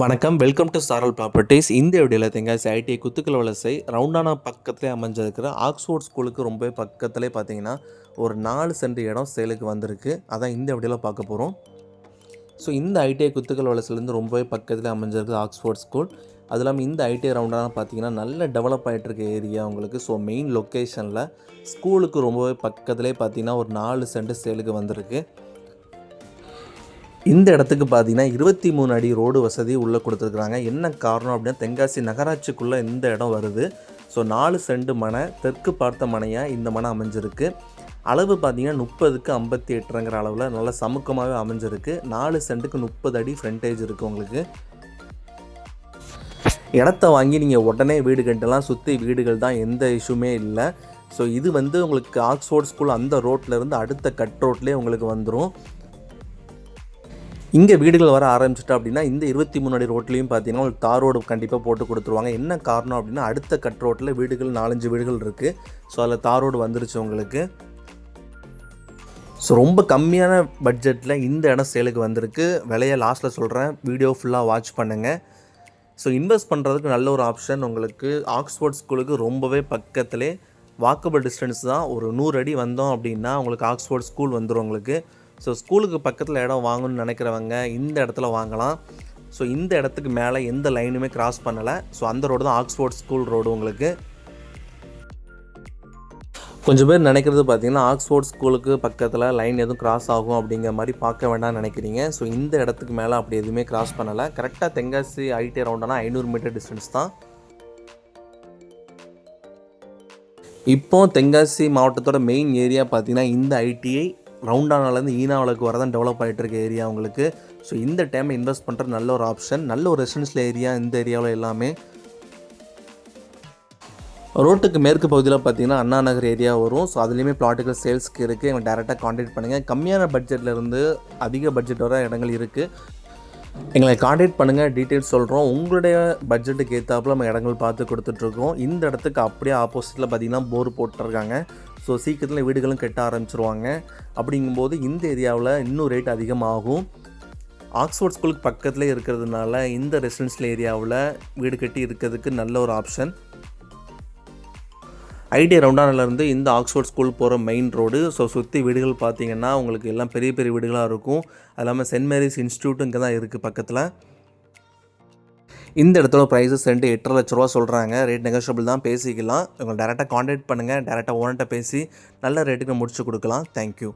வணக்கம். Welcome to சாரல் properties இந்த வீடியோவில் தேங்காய் ஐடிஐ குத்துக்கல் வலசை ரவுண்டான பக்கத்தில் அமைஞ்சிருக்கிற ஆக்ஸ்போர்ட் ஸ்கூலுக்கு ரொம்ப பக்கத்துலேயே பார்த்தீங்கன்னா ஒரு நாலு சென்ட் இடம் சேலுக்கு வந்திருக்கு. அதான் இந்த வீடியோவில் பார்க்க போகிறோம் ஸோ இந்த ஐடிஐ குத்துக்கல் வலசிலேருந்து ரொம்பவே பக்கத்தில் அமைஞ்சிருக்கு ஆக்ஸ்போர்ட் ஸ்கூல். அது இல்லாமல் இந்த ஐடிஐ ரவுண்டான பார்த்தீங்கன்னா நல்ல டெவலப் ஆகிட்டு இருக்க ஏரியா உங்களுக்கு ஸோ மெயின் லொக்கேஷனில் ஸ்கூலுக்கு ரொம்பவே பக்கத்துலேயே பார்த்தீங்கன்னா ஒரு நாலு சென்ட் சேலுக்கு வந்திருக்கு. இந்த இடத்துக்கு பார்த்தீங்கன்னா இருபத்தி மூணு அடி ரோடு வசதி உள்ளே கொடுத்துருக்குறாங்க. என்ன காரணம் அப்படின்னா தென்காசி நகராட்சிக்குள்ளே இந்த இடம் வருது. ஸோ நாலு செண்டு மனை தெற்கு பார்த்த மனையாக இந்த மனை அமைஞ்சிருக்கு. அளவு பார்த்தீங்கன்னா முப்பதுக்கு ஐம்பத்தி எட்டுங்கிற அளவில் நல்லா சமுக்கமாகவே அமைஞ்சிருக்கு. நாலு சென்ட்டுக்கு முப்பது அடி ஃப்ரண்டேஜ் இருக்குது உங்களுக்கு. இடத்த வாங்கி நீங்கள் உடனே வீடு கட்டலாம். சுற்றி வீடுகள் தான் எந்த இஷ்யூமே இல்லை. ஸோ இது வந்து உங்களுக்கு ஆக்ஸ்ஃபோர்ட் ஸ்கூல் அந்த ரோட்லேருந்து அடுத்த கட் ரோட்லேயே உங்களுக்கு வந்துடும் இங்கே வீடுகள் வர ஆரம்பிச்சிட்டா அப்படின்னா இந்த இருபத்தி மூணு அடி ரோட்லேயும் பார்த்தீங்கன்னா ஒரு தார் ரோடு கண்டிப்பாக போட்டு கொடுத்துருவாங்க. என்ன காரணம் அப்படின்னா அடுத்த கட் ரோட்டில் வீடுகள் நாலஞ்சு வீடுகள் இருக்குது ஸோ அதில் தார் ரோடு வந்துருச்சு உங்களுக்கு. ஸோ ரொம்ப கம்மியான பட்ஜெட்டில் இந்த இடம் சேலுக்கு வந்திருக்கு. விலையை லாஸ்ட்டில் சொல்கிறேன் வீடியோ ஃபுல்லாக வாட்ச் பண்ணுங்கள் ஸோ இன்வெஸ்ட் பண்ணுறதுக்கு நல்ல ஒரு ஆப்ஷன் உங்களுக்கு. ஆக்ஸ்போர்ட் ஸ்கூலுக்கு ரொம்பவே பக்கத்துலேயே வாக்கபிள் டிஸ்டன்ஸ் தான். ஒரு நூறு அடி வந்தோம் அப்படின்னா உங்களுக்கு ஆக்ஸ்போர்ட் ஸ்கூல் வந்துடும் உங்களுக்கு. ஸோ ஸ்கூலுக்கு பக்கத்தில் இடம் வாங்கணும்னு நினைக்கிறவங்க இந்த இடத்துல வாங்கலாம். ஸோ இந்த இடத்துக்கு மேலே எந்த லைனுமே கிராஸ் பண்ணலை. ஸோ அந்த ரோடு தான் ஆக்ஸ்ஃபோர்ட் ஸ்கூல் ரோடு உங்களுக்கு. கொஞ்சம் பேர் நினைக்கிறது பார்த்தீங்கன்னா ஆக்ஸ்ஃபோர்ட் ஸ்கூலுக்கு பக்கத்தில் லைன் எதுவும் கிராஸ் ஆகும் அப்படிங்கிற மாதிரி பார்க்க வேண்டாம்னு நினைக்கிறீங்க. ஸோ இந்த இடத்துக்கு மேலே அப்படி எதுவுமே கிராஸ் பண்ணலை. கரெக்டாக தென்காசி ஐடி ரவுண்டானா ஐநூறு மீட்டர் டிஸ்டன்ஸ் தான். இப்போ தென்காசி மாவட்டத்தோட மெயின் ஏரியா பார்த்தீங்கன்னா இந்த ஐடிஐ ரவுண்டானாலேருந்து ஈனாவளுக்கு வர தான் டெவலப் ஆகிட்டு இருக்க ஏரியா உங்களுக்கு ஸோ இந்த டைம் இன்வெஸ்ட் பண்ணுறது நல்ல ஒரு ஆப்ஷன் நல்ல ஒரு ரெசிடென்ஷியல் ஏரியா இந்த ஏரியாவில் எல்லாமே. ரோட்டுக்கு மேற்கு பகுதியில் பார்த்தீங்கன்னா அண்ணா நகர் ஏரியா வரும். ஸோ அதுலேயுமே பிளாட்டுகள் சேல்ஸ்க்கு இருக்குது எங்களை டேரெக்டாக காண்டாக்ட் பண்ணுங்கள் கம்மியான பட்ஜெட்லேருந்து அதிக பட்ஜெட் வர இடங்கள் இருக்குது எங்களை காண்டாக்ட் பண்ணுங்கள் டீட்டெயில்ஸ் சொல்கிறோம் உங்களுடைய பட்ஜெட்டுக்கு ஏற்றாப்புல நம்ம இடங்கள் பார்த்து கொடுத்துட்ருக்கோம் இந்த இடத்துக்கு அப்படியே ஆப்போசிட்டில் பார்த்தீங்கன்னா போர் போட்டிருக்காங்க. ஸோ சீக்கிரத்தில் வீடுகளும் கட்ட ஆரம்பிச்சிருவாங்க. அப்படிங்கும்போது இந்த ஏரியாவில் இன்னும் ரேட் அதிகமாகும். ஆக்ஸ்ஃபோர்ட் ஸ்கூலுக்கு பக்கத்தில் இருக்கிறதுனால இந்த ரெசிடென்ஷியல் ஏரியாவில் வீடு கட்டி இருக்கிறதுக்கு நல்ல ஒரு ஆப்ஷன் ஐடி ரவுண்டானிலேருந்து இந்த ஆக்ஸ்ஃபோர்ட் ஸ்கூல் போகிற மெயின் ரோடு ஸோ சுற்றி வீடுகள் பார்த்தீங்கன்னா உங்களுக்கு எல்லாம் பெரிய பெரிய வீடுகளாக இருக்கும். அது இல்லாமல் சென்ட் மேரிஸ் இன்ஸ்டியூட்டும் இங்கே தான் இருக்குது பக்கத்தில். இந்த இடத்தோட ப்ரைஸஸ் ரெண்டு எட்டரை லட்ச ரூபா சொல்கிறாங்க ரேட் நெகோஷியபிள் தான். பேசிக்கலாம். உங்களை டேரெக்டாக காண்டாக்ட் பண்ணுங்கள் டேரெக்டாக ஓனர்கிட்ட பேசி நல்ல ரேட்டுக்கு முடிச்சு கொடுக்கலாம். தேங்க்யூ